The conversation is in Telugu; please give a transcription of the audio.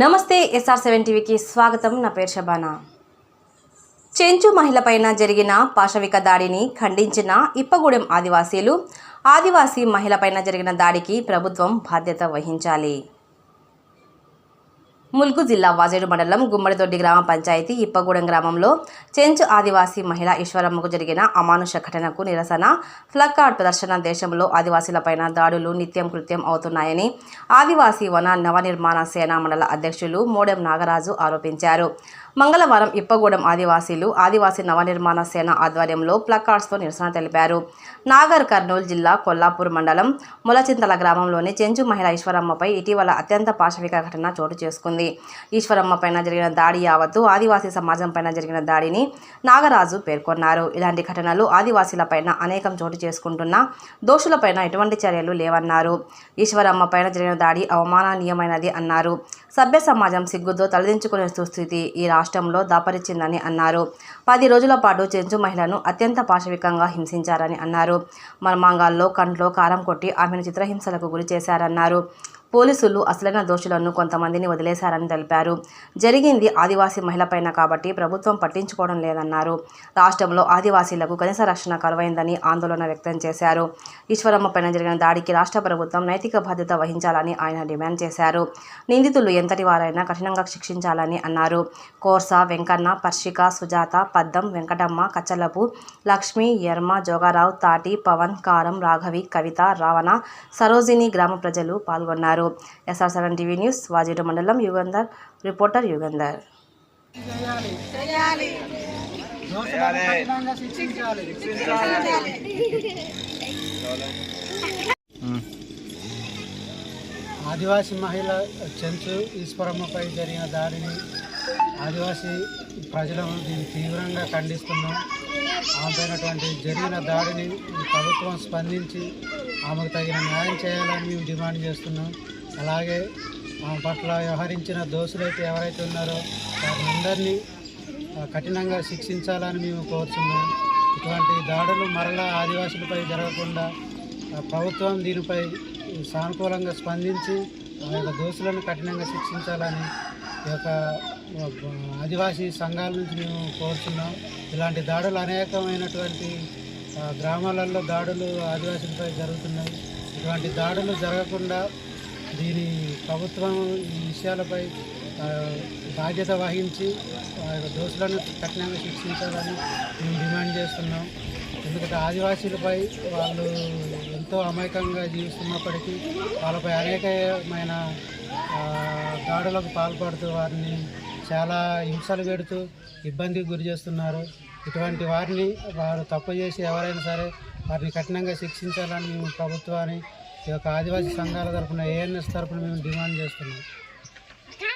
నమస్తే ఎస్ఆర్ సెవెన్ టీవీకి స్వాగతం. నా పేరు షబానా చెంచు మహిళపైన జరిగిన పాశవిక దాడిని ఖండించిన ఇప్పగూడెం ఆదివాసీలు ఆదివాసీ మహిళపైన జరిగిన దాడికి ప్రభుత్వం బాధ్యత వహించాలి. ములుగు జిల్లా వాజేడు మండలం గుమ్మడిదొడ్డి గ్రామ పంచాయతీ ఇప్పగూడెం గ్రామంలో చెంచు ఆదివాసీ మహిళ ఈశ్వరమ్మకు జరిగిన అమానుష ఘటనకు నిరసన. ఫ్లక్కార్డ్ ప్రదర్శన దేశంలో ఆదివాసీలపైన దాడులు నిత్యం కృత్యం అవుతున్నాయని ఆదివాసీ వన నవనిర్మాణ సేనా మండల అధ్యక్షులు మోడెం నాగరాజు ఆరోపించారు. మంగళవారం ఇప్పగూడెం ఆదివాసీలు ఆదివాసీ నవనిర్మాణ సేన ఆధ్వర్యంలో ప్లకార్డ్స్తో నిరసన తెలిపారు. నాగర్ కర్నూలు జిల్లా కొల్లాపూర్ మండలం ములచింతల గ్రామంలోని చెంచు మహిళ ఈశ్వరమ్మపై ఇటీవల అత్యంత పాశవిక ఘటన చోటు చేసుకుంది. ఈశ్వరమ్మ పైన జరిగిన దాడి యావత్తు ఆదివాసీ సమాజం పైన జరిగిన దాడిని నాగరాజు పేర్కొన్నారు. ఇలాంటి ఘటనలు ఆదివాసీలపైన అనేకం చోటు చేసుకుంటున్నా దోషులపైన ఎటువంటి చర్యలు లేవన్నారు. ఈశ్వరమ్మ పైన జరిగిన దాడి అవమాననీయమైనది అన్నారు. సభ్య సమాజం సిగ్గుతో తలదించుకునే దుస్థితి ఈ రాష్ట్రంలో దాపరిచిందని అన్నారు. పది రోజుల పాటు చెంచు మహిళను అత్యంత పాశవికంగా హింసించారని అన్నారు. మర్మాంగాల్లో కంట్లో కారం కొట్టి ఆమెను చిత్రహింసలకు గురి చేశారన్నారు. పోలీసులు అసలైన దోషులను కొంతమందిని వదిలేశారని తెలిపారు. జరిగింది ఆదివాసీ మహిళపైన కాబట్టి ప్రభుత్వం పట్టించుకోవడం లేదన్నారు. రాష్ట్రంలో ఆదివాసీలకు కనీస రక్షణ కరువైందని ఆందోళన వ్యక్తం చేశారు. ఈశ్వరమ్మ పైన జరిగిన దాడికి రాష్ట్ర ప్రభుత్వం నైతిక బాధ్యత వహించాలని ఆయన డిమాండ్ చేశారు. నిందితులు ఎంతటి వారైనా కఠినంగా శిక్షించాలని అన్నారు. కోర్సా వెంకన్న పర్షిక సుజాత పద్దం వెంకటమ్మ కచ్చలపు లక్ష్మి యర్మ జోగారావు తాటి పవన్ కారం రాఘవి కవిత రావణ సరోజిని గ్రామ ప్రజలు పాల్గొన్నారు. SR seven TV news Vajedu మండలం యుగంధర్ రిపోర్టర్ యుగంధర్. శిక్షించాలి ఆదివాసీ మహిళ చెంచు ఈశ్వరమ్మపై జరిగిన దాడిని ఆదివాసీ ప్రజలను దీన్ని తీవ్రంగా ఖండిస్తున్నాం. ఆమెపైనటువంటి జరిగిన దాడిని ప్రభుత్వం స్పందించి ఆమెకు తగిన న్యాయం చేయాలని మేము డిమాండ్ చేస్తున్నాం. అలాగే ఆమె పట్ల వ్యవహరించిన దోషులైతే ఎవరైతే ఉన్నారో వారిని అందరినీ కఠినంగా శిక్షించాలని మేము కోరుతున్నాం ఇటువంటి దాడులు మరలా ఆదివాసులపై జరగకుండా ప్రభుత్వం దీనిపై సానుకూలంగా స్పందించి ఆ యొక్క దోషులను కఠినంగా శిక్షించాలని ఈ యొక్క ఆదివాసీ సంఘాల నుంచి మేము కోరుతున్నాం ఇలాంటి దాడులు అనేకమైనటువంటి గ్రామాలలో దాడులు ఆదివాసులపై జరుగుతున్నాయి. ఇటువంటి దాడులు జరగకుండా దీని ప్రభుత్వం ఈ విషయాలపై బాధ్యత వహించి యొక్క దోషులను కఠినంగా శిక్షించాలని మేము డిమాండ్ చేస్తున్నాం. ఎందుకంటే ఆదివాసీలపై వాళ్ళు ఎంతో అమాయకంగా జీవిస్తున్నప్పటికీ వాళ్ళపై అనేకమైన దాడులకు పాల్పడుతూ వారిని చాలా హింసలు పెడుతూ ఇబ్బందికి గురి చేస్తున్నారు. ఇటువంటి వారిని వారు తప్పు చేసి ఎవరైనా సరే వారిని కఠినంగా శిక్షించాలని మేము ప్రభుత్వాన్ని ఈ యొక్క ఆదివాసీ సంఘాల తరఫున ఏఎన్ఎస్ తరఫున మేము డిమాండ్ చేస్తున్నాం.